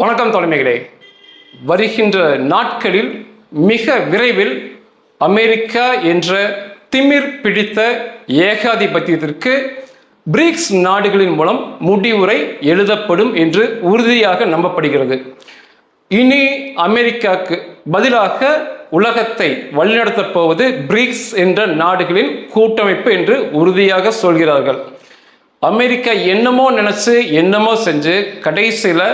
வணக்கம் தலைமைகளே. வருகின்ற நாட்களில் மிக விரைவில் அமெரிக்கா என்ற திமிர் பிடித்த ஏகாதிபத்தியத்திற்கு பிரிக்ஸ் நாடுகளின் மூலம் முடிவுரை எழுதப்படும் என்று உறுதியாக நம்பப்படுகிறது. இனி அமெரிக்காவுக்கு பதிலாக உலகத்தை வழிநடத்தப் போவது பிரிக்ஸ் என்ற நாடுகளின் கூட்டமைப்பு என்று உறுதியாக சொல்கிறார்கள். அமெரிக்கா என்னமோ நினைச்சு என்னமோ செஞ்சு கடைசியில்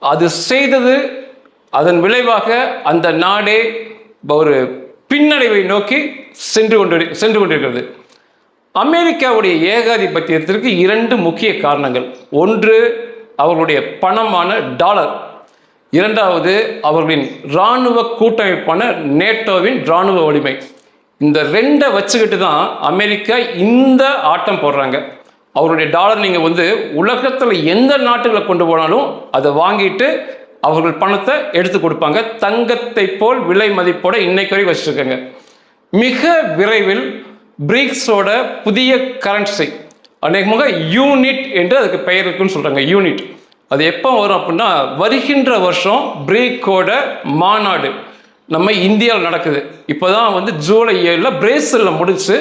அது செய்தது அதன் விளைவாக அந்த நாடே ஒரு பின்னடைவை நோக்கி சென்று கொண்டு சென்று கொண்டிருக்கிறது. அமெரிக்காவுடைய ஏகாதிபத்தியத்திற்கு இரண்டு முக்கிய காரணங்கள். ஒன்று அவர்களுடைய பணமான டாலர். இரண்டாவது அவர்களின் இராணுவ கூட்டமைப்பான நேட்டோவின் இராணுவ வலிமை. இந்த ரெண்டை வச்சுக்கிட்டு தான் அமெரிக்கா இந்த ஆட்டம் போடுறாங்க. அவருடைய டாலர் நீங்கள் வந்து உலகத்தில் எந்த நாட்டுகளை கொண்டு போனாலும் அதை வாங்கிட்டு அவர்கள் பணத்தை எடுத்து கொடுப்பாங்க. தங்கத்தை போல் விலை மதிப்போட இன்னைக்கு வரை வச்சுருக்காங்க. மிக விரைவில் பிரிக்ஸோட புதிய கரன்சி அநேகமாக யூனிட் என்று அதுக்கு பெயர் இருக்குன்னு சொல்கிறாங்க யூனிட் அது எப்போ வரும் அப்படின்னா வருகின்ற வருஷம் பிரேக்கோட மாநாடு நம்ம இந்தியாவில் நடக்குது. இப்போ தான் வந்து ஜூலை ஏழில் பிரேசிலில் முடிச்சு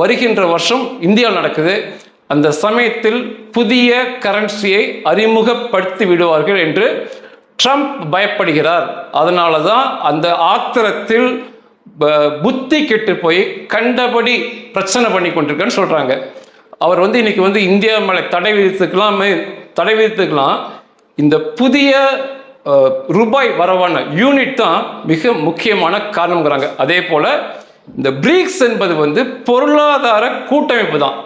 வருகின்ற வருஷம் இந்தியாவில் நடக்குது. அந்த சமயத்தில் புதிய கரன்சியை அறிமுகப்படுத்தி விடுவார்கள் என்று ட்ரம்ப் பயப்படுகிறார். அதனால தான் அந்த ஆத்திரத்தில் ப- புத்தி கெட்டு போய் கண்டபடி பிரச்சனை பண்ணி கொண்டிருக்கேன்னு சொல்கிறாங்க அவர் வந்து இன்னைக்கு வந்து இந்தியா மேலே தடை விதித்துக்கலாம் தடை விதித்துக்கலாம். இந்த புதிய ரூபாய் வரவான யூனிட் தான் மிக முக்கியமான காரணங்கிறாங்க அதே போல் இந்த பிரிக்ஸ் என்பது வந்து பொருளாதார கூட்டமைப்பு தான்.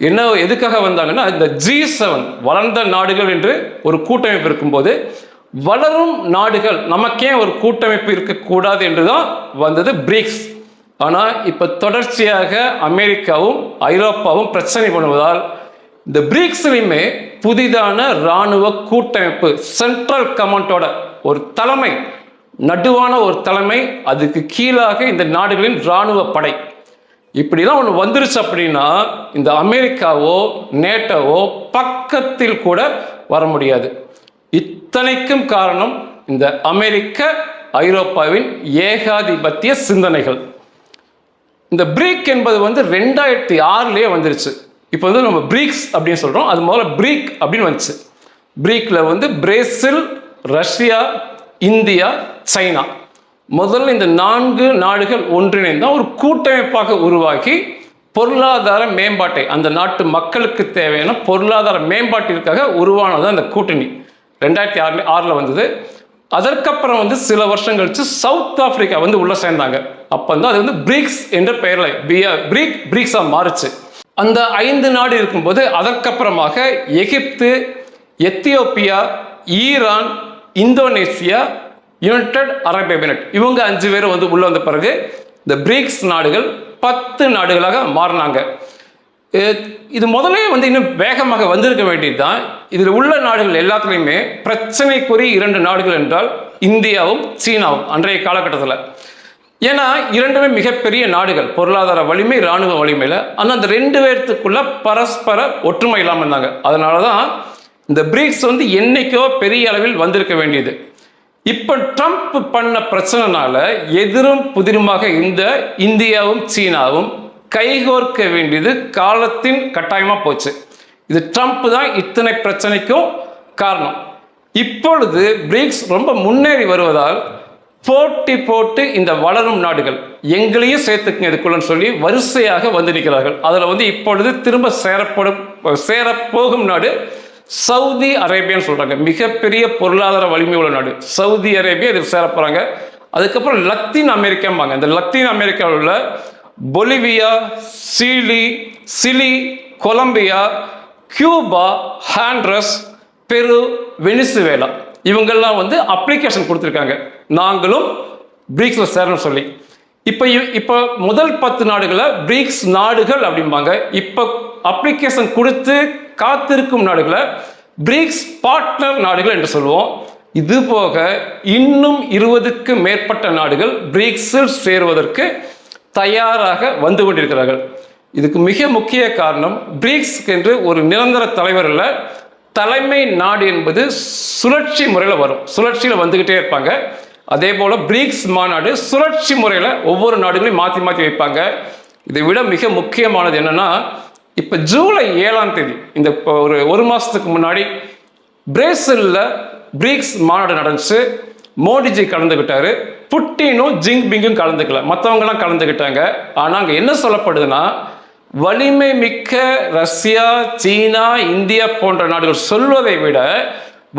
என்ன எதுக்காக வந்தாங்கன்னா இந்த ஜி செவன் வளர்ந்த நாடுகள் என்று ஒரு கூட்டமைப்பு இருக்கும்போது வளரும் நாடுகள் நமக்கே ஒரு கூட்டமைப்பு இருக்கக்கூடாது என்று தான் வந்தது பிரிக்ஸ் ஆனால் இப்போ தொடர்ச்சியாக அமெரிக்காவும் ஐரோப்பாவும் பிரச்சனை பண்ணுவதால் இந்த பிரிக்ஸ்லையுமே புதிதான இராணுவ கூட்டமைப்பு சென்ட்ரல் கமாண்டோட ஒரு தலைமை நடுவான ஒரு தலைமை அதுக்கு கீழாக இந்த நாடுகளின் இராணுவ படை. இப்படிலாம் ஒன்று வந்துருச்சு அப்படின்னா இந்த அமெரிக்காவோ நேட்டோவோ பக்கத்தில் கூட வர முடியாது. இத்தனைக்கும் காரணம் இந்த அமெரிக்க ஐரோப்பாவின் ஏகாதிபத்திய சிந்தனைகள். இந்த பிரீக் என்பது வந்து ரெண்டாயிரத்தி ஆறுலேயே வந்துருச்சு. இப்போ வந்து நம்ம பிரீக்ஸ் அப்படின்னு சொல்கிறோம் அது முதல்ல பிரீக் அப்படின்னு வந்துச்சு. பிரீக்கில் வந்து பிரேசில் ரஷ்யா இந்தியா சைனா. முதல்ல இந்த நான்கு நாடுகள் ஒன்றிணைந்தால் ஒரு கூட்டமைப்பாக உருவாக்கி பொருளாதார மேம்பாட்டை அந்த நாட்டு மக்களுக்கு தேவையான பொருளாதார மேம்பாட்டிற்காக உருவானது அந்த கூட்டணி. ரெண்டாயிரத்தி ஆறு ஆறில் வந்தது. அதற்கப்புறம் வந்து சில வருஷம் கழிச்சு சவுத் ஆப்பிரிக்கா வந்து உள்ளே சேர்ந்தாங்க. அப்போ வந்து அது வந்து பிரிக்ஸ் என்ற பெயரில் பியா பிரிக் பிரிக்ஸாக மாறுச்சு. அந்த ஐந்து நாடு இருக்கும்போது அதற்கப்புறமாக Egypt Ethiopia Iran Indonesia United Arab Emirate இவங்க அஞ்சு பேரும் வந்து உள்ளே வந்த பிறகு இந்த பிரிக்ஸ் நாடுகள் பத்து நாடுகளாக மாறினாங்க. இது முதலே வந்து இன்னும் வேகமாக வந்திருக்க வேண்டியது தான் இதில் உள்ள நாடுகள் எல்லாத்துலேயுமே பிரச்சனைக்குரிய இரண்டு நாடுகள் என்றால் இந்தியாவும் சீனாவும் அன்றைய காலகட்டத்தில். ஏன்னா இரண்டுமே மிகப்பெரிய நாடுகள். பொருளாதார வலிமை இராணுவ வலிமையில். ஆனால் அந்த ரெண்டு பேர்த்துக்குள்ள பரஸ்பர ஒற்றுமை இல்லாமல் இருந்தாங்க. அதனால தான் இந்த பிரிக்ஸ் வந்து என்னைக்கோ பெரிய அளவில் வந்திருக்க வேண்டியது. இப்போ ட்ரம்ப் பண்ண பிரச்சனைனால எதிரும் புதிருமாக இந்த இந்தியாவும் சீனாவும் கைகோர்க்க வேண்டியது காலத்தின் கட்டாயமாக போச்சு. இது ட்ரம்ப் தான் இத்தனை பிரச்சனைக்கும் காரணம். இப்பொழுது பிரிக்ஸ் ரொம்ப முன்னேறி வருவதால் போட்டி போட்டு இந்த வளரும் நாடுகள் எங்களையும் சேர்த்துக்குங்க இதுக்குள்ளன்னு சொல்லி வரிசையாக வந்து நிற்கிறார்கள். அதில் வந்து இப்பொழுது திரும்ப சேரப்படும் சேரப்போகும் நாடு சவுதி அரேபியான்னு சொல்கிறாங்க மிகப்பெரிய பொருளாதார வலிமை உள்ள நாடு. சவுதி அரேபியா இதில் சேர போகிறாங்க அதுக்கப்புறம் லத்தீன் அமெரிக்காம்பாங்க. இந்த லத்தீன் அமெரிக்காவில் உள்ள Bolivia Chile Chile Colombia Cuba Honduras Peru Venezuela. இவங்கெல்லாம் வந்து அப்ளிகேஷன் கொடுத்துருக்காங்க. நாங்களும் பிரிக்ஸில் சேரணும் சொல்லி. இப்போ இப்போ முதல் பத்து நாடுகளை பிரிக்ஸ் நாடுகள் அப்படிம்பாங்க. இப்போ அப்ளிகேஷன் கொடுத்து காத்திருக்கும் நாடுகளை பிரிக்ஸ் பார்ட்னர் நாடுகள் என்று சொல்லுவோம் இது போக இன்னும் இருபதுக்கு மேற்பட்ட நாடுகள் பிரிக்ஸில் சேருவதற்கு தயாராக வந்து கொண்டிருக்கிறார்கள். இதுக்கு மிக முக்கிய காரணம் பிரிக்ஸ்க்கு என்று ஒரு நிரந்தர தலைவர் இல்லை தலைமை நாடு என்பது சுழற்சி முறையில் வரும். சுழற்சியில் வந்துக்கிட்டே இருப்பாங்க. அதே போல் பிரிக்ஸ் மாநாடு சுழற்சி முறையில் ஒவ்வொரு நாடுகளையும் மாற்றி மாற்றி வைப்பாங்க. இதை விட மிக முக்கியமானது என்னென்னா இப்போ ஜூலை ஏழாம் தேதி இந்த இப்போ ஒரு ஒரு மாதத்துக்கு முன்னாடி பிரேசிலில் பிரிக்ஸ் மாநாடு நடந்துச்சு. மோடிஜி கலந்துக்கிட்டாரு புட்டினும் ஜிங்பிங்கும் கலந்துக்கல. மற்றவங்களாம் கலந்துக்கிட்டாங்க. ஆனால் அங்கே என்ன சொல்லப்படுதுன்னா வலிமை மிக்க ரஷ்யா சீனா இந்தியா போன்ற நாடுகள் சொல்வதை விட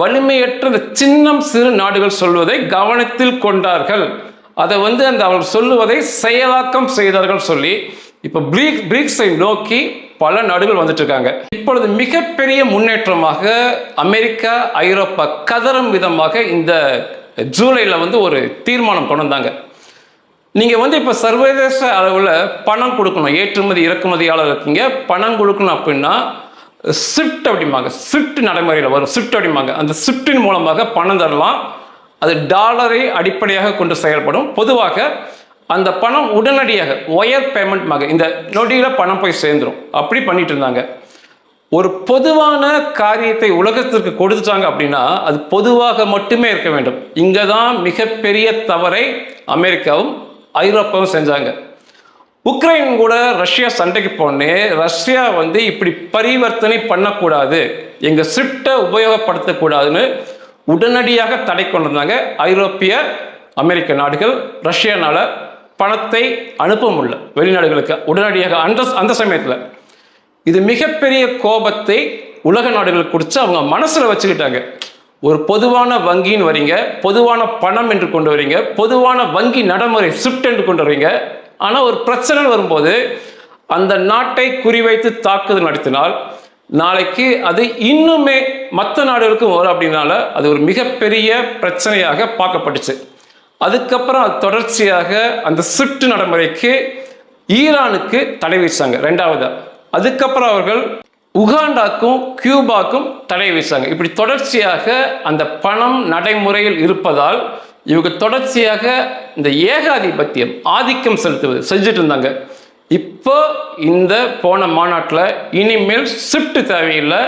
வலிமையற்ற இந்த சின்னம் சிறு நாடுகள் சொல்வதை கவனத்தில் கொண்டார்கள். அதை வந்து அந்த அவர்கள் சொல்லுவதை செயலாக்கம் செய்தார்கள் சொல்லி இப்போ பிரிக் பிரிக்ஸை நோக்கி பல நாடுகள் வந்துட்டு இருக்காங்க இப்பொழுது மிகப்பெரிய முன்னேற்றமாக அமெரிக்கா ஐரோப்பா கதறும் விதமாக இந்த ஜூலையில் வந்து ஒரு தீர்மானம் கொண்டு வந்தாங்க. நீங்கள் வந்து இப்போ சர்வதேச அளவில் பணம் கொடுக்கணும் ஏற்றுமதி இறக்குமதியாளர் இருக்கீங்க. பணம் கொடுக்கணும் அப்படின்னா ஸ்விஃப்ட் அப்படிம்பாங்க. ஸ்விஃப்ட் நடைமுறையில் வரும். ஸ்விஃப்ட் அப்படிம்பாங்க. அந்த ஸ்விஃப்டின் மூலமாக பணம் தரலாம். அது டாலரை அடிப்படையாக கொண்டு செயல்படும். பொதுவாக அந்த பணம் உடனடியாக ஒயர் பேமெண்ட் பேமெண்ட்மாக இந்த நொடியில் பணம் போய் சேர்ந்துரும். அப்படி பண்ணிட்டு இருந்தாங்க. ஒரு பொதுவான காரியத்தை உலகத்திற்கு கொடுத்துட்டாங்க அப்படின்னா அது பொதுவாக மட்டுமே இருக்க வேண்டும். இங்கே தான் மிகப்பெரிய தவறை அமெரிக்காவும் ஐரோப்பாவும் செஞ்சாங்க. உக்ரைன் கூட ரஷ்யா சண்டைக்கு போனே ரஷ்யா வந்து இப்படி பரிவர்த்தனை பண்ணக்கூடாது எங்கள் ஸ்கிரிப்டை உபயோகப்படுத்தக்கூடாதுன்னு உடனடியாக தடை கொண்டு வந்தாங்க ஐரோப்பிய அமெரிக்க நாடுகள் ரஷ்யானால் பணத்தை அனுப்ப முடியல. வெளிநாடுகளுக்கு உடனடியாக அந்த அந்த சமயத்தில் இது மிகப்பெரிய கோபத்தை உலக நாடுகளுக்கு கொடுத்து அவங்க மனசில் வச்சுக்கிட்டாங்க. ஒரு பொதுவான வங்கின்னு வரீங்க பொதுவான பணம் என்று கொண்டு வரீங்க பொதுவான வங்கி நடைமுறை ஸ்விஃப்ட் என்று கொண்டு வரீங்க. ஆனால் ஒரு பிரச்சனை வரும்போது அந்த நாட்டை குறிவைத்து தாக்குதல் நடத்தினால் நாளைக்கு அது இன்னுமே மற்ற நாடுகளுக்கும் வரும் அப்படின்னால அது ஒரு மிகப்பெரிய பிரச்சனையாக பார்க்கப்பட்டுச்சு. அதுக்கப்புறம் அது தொடர்ச்சியாக அந்த ஸ்விஃப்ட் நடைமுறைக்கு ஈரானுக்கு தடை விதிச்சாங்க ரெண்டாவதா. அதுக்கப்புறம் அவர்கள் உகாண்டாக்கும் கியூபாக்கும் தடை விதிச்சாங்க. இப்படி தொடர்ச்சியாக அந்த பணம் நடைமுறையில் இருப்பதால் இவங்க தொடர்ச்சியாக இந்த ஏகாதிபத்தியம் ஆதிக்கம் செலுத்துவது செஞ்சுட்டு இருந்தாங்க. இப்போ இந்த போன மாநாட்டில் இனிமேல் ஸ்விஃப்ட் தேவையில்லை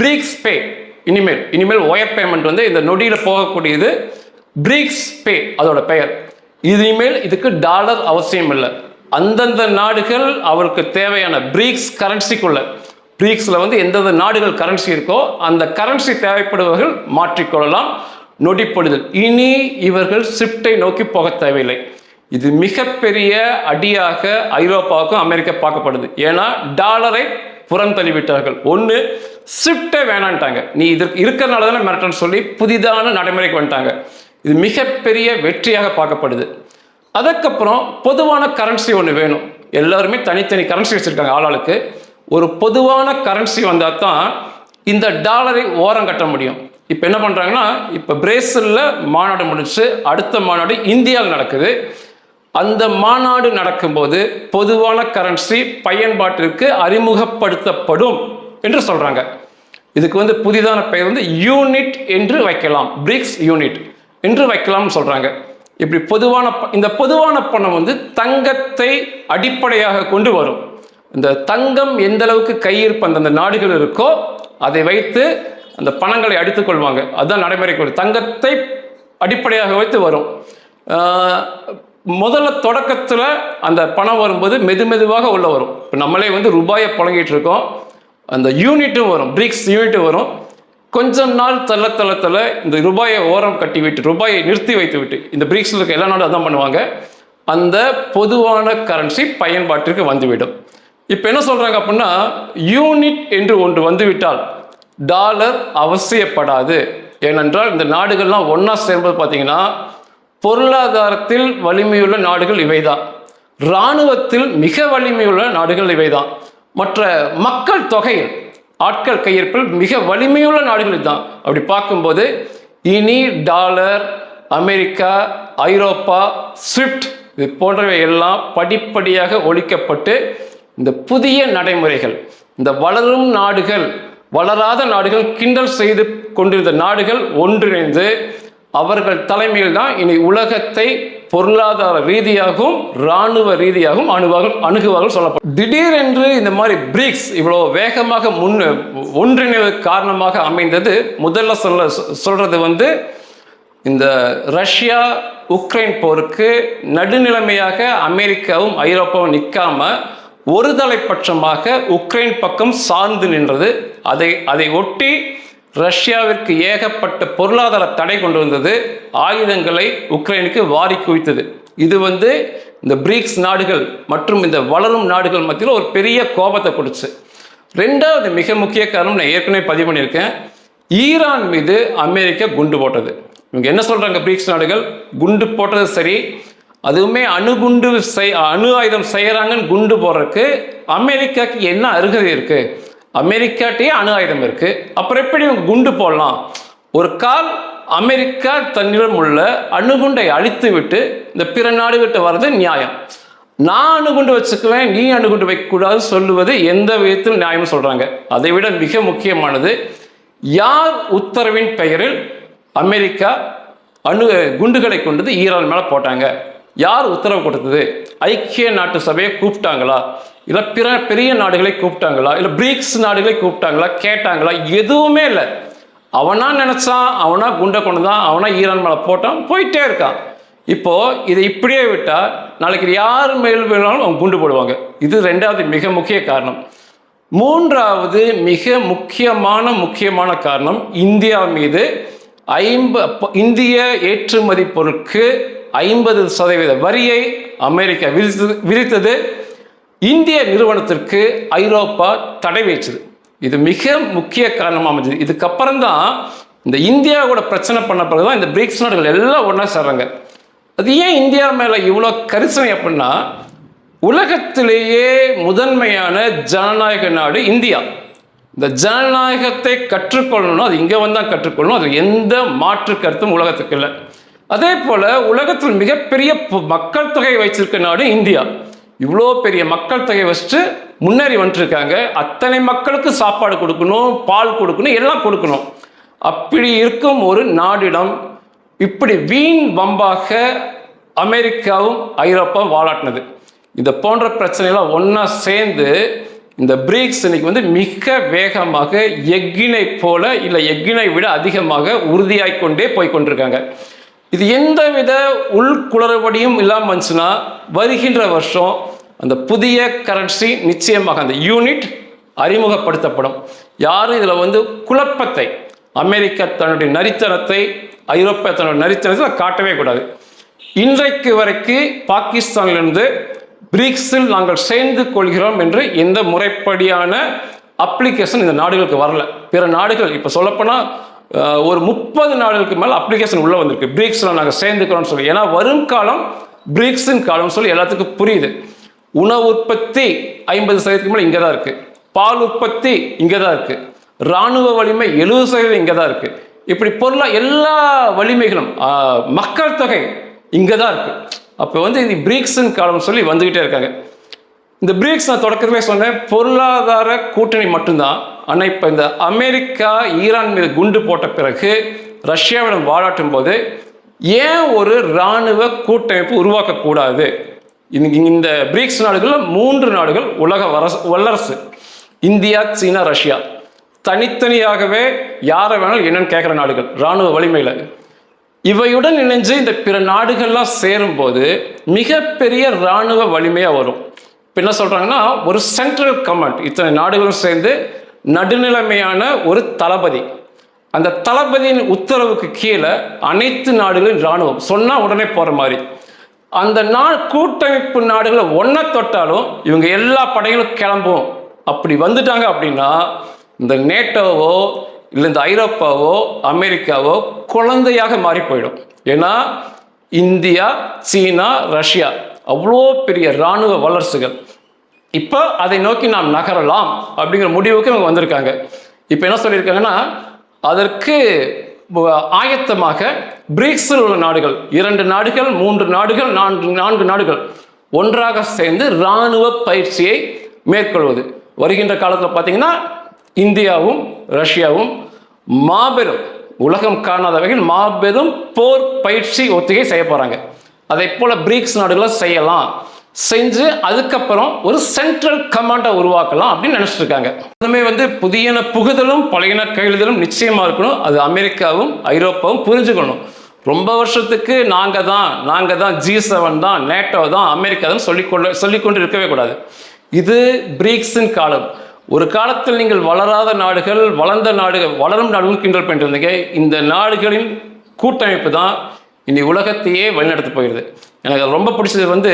பிரீக்ஸ் பே இனிமேல் இனிமேல் ஒயர் பேமெண்ட் வந்து இந்த நொடியில் போகக்கூடியது பிரிக்ஸ் பே அதோட பெயர். இனிமேல் இதுக்கு டாலர் அவசியம் இல்லை. அந்தந்த நாடுகள் அவருக்கு தேவையான பிரிக்ஸ் கரன்சிக்குள்ள பிரிக்ஸில் வந்து எந்தெந்த நாடுகள் கரன்சி இருக்கோ அந்த கரன்சி தேவைப்படுபவர்கள் மாற்றிக்கொள்ளலாம். நொடிப்படுதல் இனி இவர்கள் ஸ்விஃப்டை நோக்கி போக தேவையில்லை. இது மிகப்பெரிய அடியாக ஐரோப்பாவுக்கும் அமெரிக்கா பார்க்கப்படுது. ஏன்னா டாலரை புறம் தள்ளிவிட்டார்கள் ஒன்று ஸ்விஃப்டே வேணான்ட்டாங்க. நீ இதற்கு இருக்கிறனால தானே மிரட்டன்னு சொல்லி புதிதான நடைமுறைக்கு வந்துட்டாங்க. இது மிகப்பெரிய வெற்றியாக பார்க்கப்படுது. அதுக்கப்புறம் பொதுவான கரன்சி ஒன்று வேணும். எல்லாருமே தனித்தனி கரன்சி வச்சுருக்காங்க ஆளாளுக்கு. ஒரு பொதுவான கரன்சி வந்தால் தான் இந்த டாலரை ஓரம் கட்ட முடியும். இப்போ என்ன பண்ணுறாங்கன்னா இப்போ பிரேசிலில் மாநாடு முடிச்சு அடுத்த மாநாடு இந்தியாவில் நடக்குது. அந்த மாநாடு நடக்கும்போது பொதுவான கரன்சி பயன்பாட்டிற்கு அறிமுகப்படுத்தப்படும் என்று சொல்கிறாங்க இதுக்கு வந்து புதிதான பெயர் வந்து யூனிட் என்று வைக்கலாம். பிரிக்ஸ் யூனிட் என்று வைக்கலாம்னு சொல்கிறாங்க இப்படி பொதுவான ப- இந்த பொதுவான பணம் வந்து தங்கத்தை அடிப்படையாக கொண்டு வரும். இந்த தங்கம் எந்த அளவுக்கு கையிருப்பு அந்தந்த நாடுகள் இருக்கோ அதை வைத்து அந்த பணங்களை அடித்துக்கொள்வாங்க அதுதான் நடைமுறைக்கு வரும். தங்கத்தை அடிப்படையாக வைத்து வரும். முதல்ல தொடக்கத்தில் அந்த பணம் வரும்போது மெது மெதுவாக உள்ளே வரும். இப்போ நம்மளே வந்து ரூபாயை புழங்கிட்டு இருக்கோம். அந்த யூனிட்டும் வரும். பிரிக்ஸ் யூனிட்டும் வரும். கொஞ்சம் நாள் தள்ள தள்ள தள்ள இந்த ரூபாயை ஓரம் கட்டி விட்டு ரூபாயை நிறுத்தி வைத்து விட்டு இந்த பிரிக்ஸில் இருக்க எல்லா நாடும் அதான் பண்ணுவாங்க. அந்த பொதுவான கரன்சி பயன்பாட்டிற்கு வந்துவிடும். இப்போ என்ன சொல்கிறாங்க அப்படின்னா யூனிட் என்று ஒன்று வந்துவிட்டால் டாலர் அவசியப்படாது. ஏனென்றால் இந்த நாடுகள்லாம் ஒன்றா சேர்ந்தது பார்த்தீங்கன்னா பொருளாதாரத்தில் வலிமையுள்ள நாடுகள் இவைதான். இராணுவத்தில் மிக வலிமையுள்ள நாடுகள் இவைதான். மற்ற மக்கள் தொகையில் ஆட்கள் கையிருப்பில் மிக வலிமையுள்ள நாடுகள் தான் அப்படி பார்க்கும்போது இனி டாலர் அமெரிக்கா ஐரோப்பா ஸ்விஃப்ட் இது போன்றவை எல்லாம் படிப்படியாக ஒழிக்கப்பட்டு இந்த புதிய நடைமுறைகள் இந்த வளரும் நாடுகள் வளராத நாடுகள் கிண்டல் செய்து கொண்டிருந்த நாடுகள் ஒன்றிணைந்து அவர்கள் தலைமையில் தான் இனி உலகத்தை பொருளாதார ரீதியாகவும் இராணுவ ரீதியாகவும் அணுவார்கள் அணுகுவார்கள் சொல்லப்படும் திடீரென்று இந்த மாதிரி பிரிக்ஸ் இவ்வளோ வேகமாக முன் ஒன்றிணைவு காரணமாக அமைந்தது. முதல்ல சொல்ல சொல்றது வந்து இந்த ரஷ்யா உக்ரைன் போருக்கு நடுநிலைமையாக அமெரிக்காவும் ஐரோப்பாவும் நிற்காம ஒரு தலைப்பட்சமாக உக்ரைன் பக்கம் சார்ந்து நின்றது. அதை அதை ஒட்டி ரஷ்யாவிற்கு ஏகப்பட்ட பொருளாதார தடை கொண்டு வந்தது. ஆயுதங்களை உக்ரைனுக்கு வாரி குவித்தது. இது வந்து இந்த பிரிக்ஸ் நாடுகள் மற்றும் இந்த வளரும் நாடுகள் மத்தியில் ஒரு பெரிய கோபத்தை கொடுச்சு ரெண்டாவது மிக முக்கிய காரணம் நான் ஏற்கனவே பதிவு பண்ணியிருக்கேன். ஈரான் மீது அமெரிக்கா குண்டு போட்டது. இவங்க என்ன சொல்கிறாங்க பிரிக்ஸ் நாடுகள்? குண்டு போட்டது சரி. அதுவுமே அணுகுண்டு செய் அணு ஆயுதம் செய்கிறாங்கன்னு குண்டு போடுறதுக்கு அமெரிக்காவுக்கு என்ன அருகதை இருக்குது அமெரிக்காட்டே அணு ஆயுதம் இருக்கு. அப்புறம் எப்படி குண்டு போடலாம்? ஒரு கால் அமெரிக்கா தன்னிடம் உள்ள அணுகுண்டை அழித்து விட்டு இந்த பிற நாடுகிட்ட வர்றது நியாயம். நான் அணுகுண்டு வச்சுக்குவேன் நீ அணுகுண்டு வைக்கக்கூடாது சொல்லுவது எந்த விதத்தில் நியாயம் சொல்றாங்க. அதை விட மிக முக்கியமானது யார் உத்தரவின் பெயரில் அமெரிக்கா அணு குண்டுகளை கொண்டது ஈரான் மேலே போட்டாங்க? யார் உத்தரவு கொடுத்தது? ஐக்கிய நாட்டு சபையை கூப்பிட்டாங்களா? இல்லை பிற பெரிய நாடுகளை கூப்பிட்டாங்களா? இல்லை பிரிக்ஸ் நாடுகளை கூப்பிட்டாங்களா? கேட்டாங்களா? எதுவுமே இல்லை. அவனா நினச்சான் அவனா குண்டை கொண்டு தான் அவனா ஈரான் மேலே போட்டான் போயிட்டே இருக்கான். இப்போது இதை இப்படியே விட்டால் நாளைக்கு யார் மேல் வேணாலும் அவங்க குண்டு போடுவாங்க. இது ரெண்டாவது மிக முக்கிய காரணம். மூன்றாவது மிக முக்கியமான முக்கியமான காரணம் இந்தியா மீது ஐம்ப இந்திய ஏற்றுமதி பொருட்கு ஐம்பது சதவீத வரியை அமெரிக்கா விதித்தது விதித்தது இந்திய நிறுவனத்திற்கு ஐரோப்பா தடை வைச்சது இது மிக முக்கிய காரணமாக அமைஞ்சது. இதுக்கப்புறம் தான் இந்த இந்தியாவோட பிரச்சனை பண்ண பிறகு தான் இந்த பிரிக்ஸ் நாடுகள் எல்லாம் ஒன்றா சேர்றாங்க. அது ஏன் இந்தியா மேலே இவ்வளோ கரிசனை அப்படின்னா உலகத்திலேயே முதன்மையான ஜனநாயக நாடு இந்தியா. இந்த ஜனநாயகத்தை கற்றுக்கொள்ளணும் அது இங்கே வந்தால் கற்றுக்கொள்ளணும் அது எந்த மாற்று கருத்தும் உலகத்துக்கு இல்லை. அதே போல் உலகத்தில் மிகப்பெரிய ப- மக்கள் தொகை வைச்சிருக்க நாடு இந்தியா. இவ்வளோ பெரிய மக்கள் தொகை வச்சுட்டு முன்னேறி வந்துட்டுருக்காங்க. அத்தனை மக்களுக்கு சாப்பாடு கொடுக்கணும் பால் கொடுக்கணும் எல்லாம் கொடுக்கணும். அப்படி இருக்கும் ஒரு நாடிடம் இப்படி வீண் வம்பாக அமெரிக்காவும் ஐரோப்பாவும் வாழாட்டினது இந்த போன்ற பிரச்சனைலாம் ஒன்றா சேர்ந்து இந்த பிரிக்ஸ் இன்னைக்கு வந்து மிக வேகமாக எக்கினை போல இல்லை எக்கினை விட அதிகமாக உறுதியாய் கொண்டே போய் கொண்டிருக்காங்க இது எந்தவித உள்குளறுபடியும் இல்லாமல் வந்துச்சுன்னா வருகின்ற வருஷம் அந்த புதிய கரன்சி நிச்சயமாக அந்த யூனிட் அறிமுகப்படுத்தப்படும். யாரும் இதில் வந்து குழப்பத்தை அமெரிக்கா தன்னுடைய நரித்தனத்தை ஐரோப்பியா தன்னுடைய நரித்தனத்தை காட்டவே கூடாது. இன்றைக்கு வரைக்கும் பாகிஸ்தானிலிருந்து பிரிக்ஸில் நாங்கள் சேர்ந்து கொள்கிறோம் என்று எந்த முறைப்படியான அப்ளிகேஷன் இந்த நாடுகளுக்கு வரல. பிற நாடுகள் இப்போ சொல்லப்போனால் ஒரு முப்பது நாடுகளுக்கு மேலே அப்ளிகேஷன் உள்ளே வந்திருக்கு. பிரிக்ஸில் நாங்கள் சேர்ந்துக்கிறோம்னு சொல்லி. ஏன்னா வரும் காலம் பிரிக்ஸின் காலம்னு சொல்லி எல்லாத்துக்கும் புரியுது. உணவு உற்பத்தி ஐம்பது சதவீதத்துக்கு மேலே இங்கே தான் இருக்குது பால் உற்பத்தி இங்கே தான் இருக்குது இராணுவ வலிமை எழுபது சதவீதம் இங்கே தான் இருக்குது இப்படி பொருளாக எல்லா வலிமைகளும் மக்கள் தொகை இங்கே தான் இருக்குது அப்போ வந்து இந்த பிரிக்ஸின் காலம் சொல்லி வந்துக்கிட்டே இருக்காங்க. இந்த பிரிக்ஸ் நான் தொடக்கத்திலே சொன்னேன். பொருளாதார கூட்டணி மட்டும்தான். ஆனால் இப்போ இந்த அமெரிக்கா ஈரான் மீது குண்டு போட்ட பிறகு ரஷ்யாவிடம் வாழாட்டும் போது ஏன் ஒரு இராணுவ கூட்டமைப்பு உருவாக்கக்கூடாது? இந்த இந்த பிரிக்ஸ் நாடுகளில் மூன்று நாடுகள் உலக வரசு வல்லரசு. இந்தியா சீனா ரஷ்யா. தனித்தனியாகவே யாரை வேணாலும் என்னன்னு கேட்குற நாடுகள் இராணுவ வலிமையில். இவையுடன் இணைஞ்சு இந்த பிற நாடுகள்லாம் சேரும்போது மிகப்பெரிய இராணுவ வலிமையாக வரும். இப்போ என்ன சொல்கிறாங்கன்னா ஒரு சென்ட்ரல் கமாண்ட் இத்தனை நாடுகளும் சேர்ந்து நடுநிலைமையான ஒரு தளபதி. அந்த தளபதியின் உத்தரவுக்கு கீழே அனைத்து நாடுகளின் இராணுவம் சொன்னால் உடனே போகிற மாதிரி. அந்த நாள் கூட்டமைப்பு நாடுகளை ஒன்றை தொட்டாலும் இவங்க எல்லா படைகளும் கிளம்பும். அப்படி வந்துட்டாங்க அப்படின்னா இந்த நேட்டோவோ இல்லை இந்த ஐரோப்பாவோ அமெரிக்காவோ குழந்தையாக மாறி போயிடும். ஏன்னா இந்தியா சீனா ரஷ்யா அவ்வளோ பெரிய இராணுவ வளர்ச்சிகள். இப்போ அதை நோக்கி நாம் நகரலாம் அப்படிங்கிற முடிவுக்கு இவங்க வந்திருக்காங்க. இப்போ என்ன சொல்லியிருக்காங்கன்னா அதற்கு ஆயத்தமாக பிரிக்ஸில் உள்ள நாடுகள் இரண்டு நாடுகள் மூன்று நாடுகள் நான்கு நான்கு நாடுகள் ஒன்றாக சேர்ந்து இராணுவ பயிற்சியை மேற்கொள்வது. வருகின்ற காலத்தில் பார்த்தீங்கன்னா இந்தியாவும் ரஷ்யாவும் மாபெரும் உலகம் காணாத வகையில் மாபெரும் போர் பயிற்சி ஒத்திகை செய்ய போகிறாங்க அதை போல பிரிக்ஸ் நாடுகளை செய்யலாம். செஞ்சு அதுக்கப்புறம் ஒரு சென்ட்ரல் கமாண்டை உருவாக்கலாம் அப்படின்னு நினச்சிட்டு இருக்காங்க அதுமே வந்து புதியன புகுதலும் பழையன கையெழுதலும் நிச்சயமாக இருக்கணும். அது அமெரிக்காவும் ஐரோப்பாவும் புரிஞ்சுக்கணும். ரொம்ப வருஷத்துக்கு நாங்கள் தான் நாங்கள் தான் ஜி செவன் தான் நேட்டோ தான் அமெரிக்கா தான் சொல்லிக்கொண்டு சொல்லிக்கொண்டு இருக்கவே கூடாது. இது பிரீக்ஸின் காலம். ஒரு காலத்தில் நீங்கள் வளராத நாடுகள் வளர்ந்த நாடுகள் வளரும் நாடுகள் கிண்டல் பண்ணிட்டு இருந்தீங்க இந்த நாடுகளின் கூட்டமைப்பு தான் இனி உலகத்தையே வழிநடத்தி போயிடுது எனக்கு அது ரொம்ப பிடிச்சது வந்து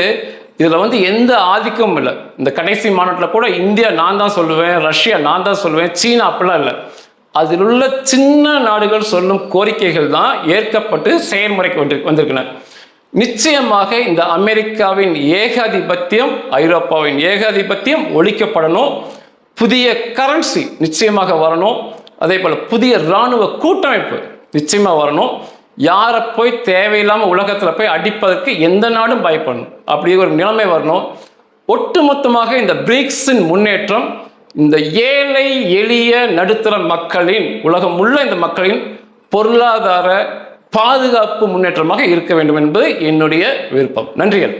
இதில் வந்து எந்த ஆதிக்கமும் இல்லை. இந்த கடைசி மாநாட்டில் கூட இந்தியா நான் தான் சொல்லுவேன் ரஷ்யா நான் தான் சொல்லுவேன் சீனா அப்படிலாம் இல்லை. அதில் உள்ள சின்ன நாடுகள் சொல்லும் கோரிக்கைகள் தான் ஏற்கப்பட்டு செயல்முறைக்கு வந்து வந்திருக்கின்றன நிச்சயமாக இந்த அமெரிக்காவின் ஏகாதிபத்தியம் ஐரோப்பாவின் ஏகாதிபத்தியம் ஒழிக்கப்படணும். புதிய கரன்சி நிச்சயமாக வரணும். அதே போல் புதிய இராணுவ கூட்டமைப்பு நிச்சயமாக வரணும். யாரை போய் தேவையில்லாமல் உலகத்தில் போய் அடிப்பதற்கு எந்த நாடும் பயப்படணும். அப்படி ஒரு நிலைமை வரணும். ஒட்டுமொத்தமாக இந்த பிரிக்ஸின் முன்னேற்றம் இந்த ஏழை எளிய நடுத்தர மக்களின் உலகம் உள்ள இந்த மக்களின் பொருளாதார பாதுகாப்பு முன்னேற்றமாக இருக்க வேண்டும் என்பது என்னுடைய விருப்பம். நன்றிகள்.